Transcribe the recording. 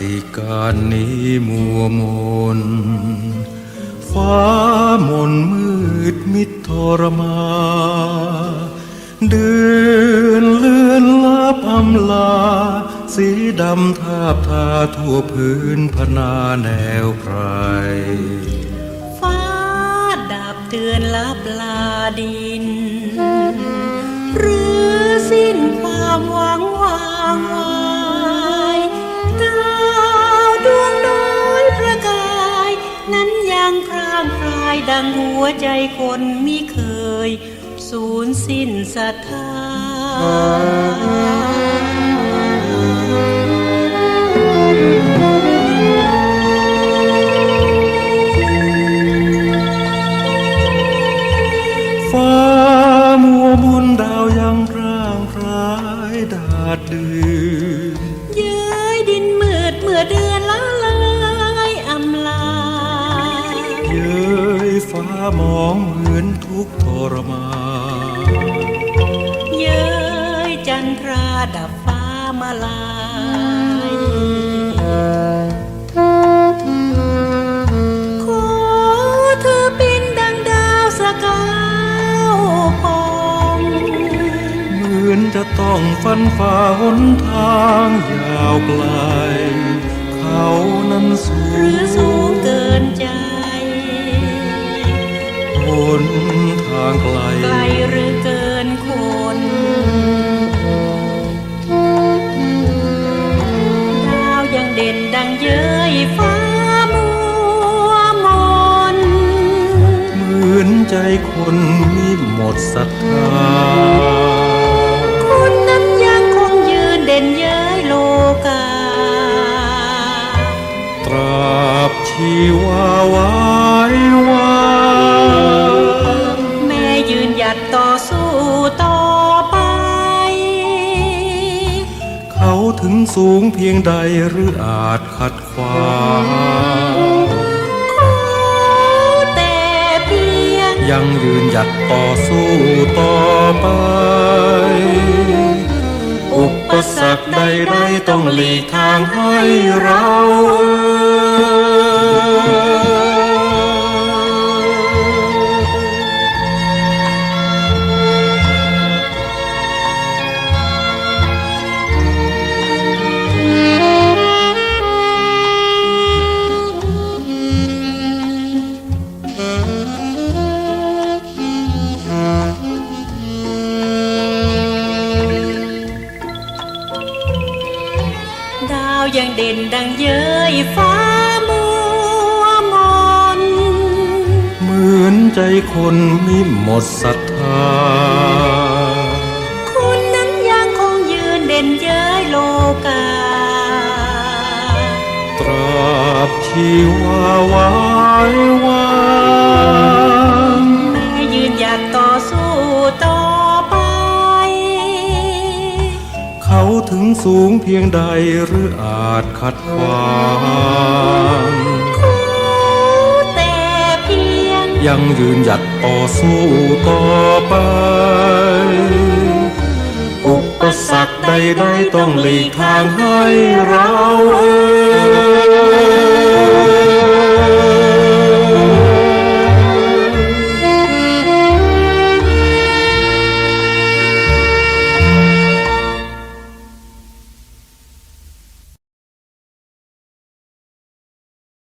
ติการนี้มัวมน ฟ้ามนมืดมิดทรมา เดือนเลือนลาบอำลา สีดำทาบทาทั่วพื้นพนาแนวไพรฟ้าดับเตือนลาบลาดิน หรือสิ้นความหวังวางวาายดังหัวใจคนมิเคย สูญสิ้นศรัทธา มองเหมือนทุกทรมานเย้ยจันทราดับฟ้ามาลายขอเธอเป็นดังดาวสกาวพองเหมือนจะต้องฟันฝ่าหนทางยาวไกล เขานั้นสู คนมิหมดศรัทธาคุณนั้นยังคงยืนเด่นเย้ยโลกา ตราบชีวาวายวาแม่ยืนหยัดต่อสู้ต่อไป เขาถึงสูงเพียงใดหรืออาจขัดขวาง ยังยืนหยัดต่อสู้ต่อไป อุปสรรคใดๆต้องหลีกทางให้เรา ยังเด่นดังเย้ยฟ้ามัวมนเหมือนใจคนมิหมดศรัทธา คุณนั้นยังคงยืนเด่นเย้ยโลกา ตราบชีวาวายวา สูงเพียงใดหรืออาจขัดขวางขอแต่เพียงยังยืนหยัดต่อสู้ต่อไป อุปสรรคใดๆต้องหลีกทางให้เราเอ่ย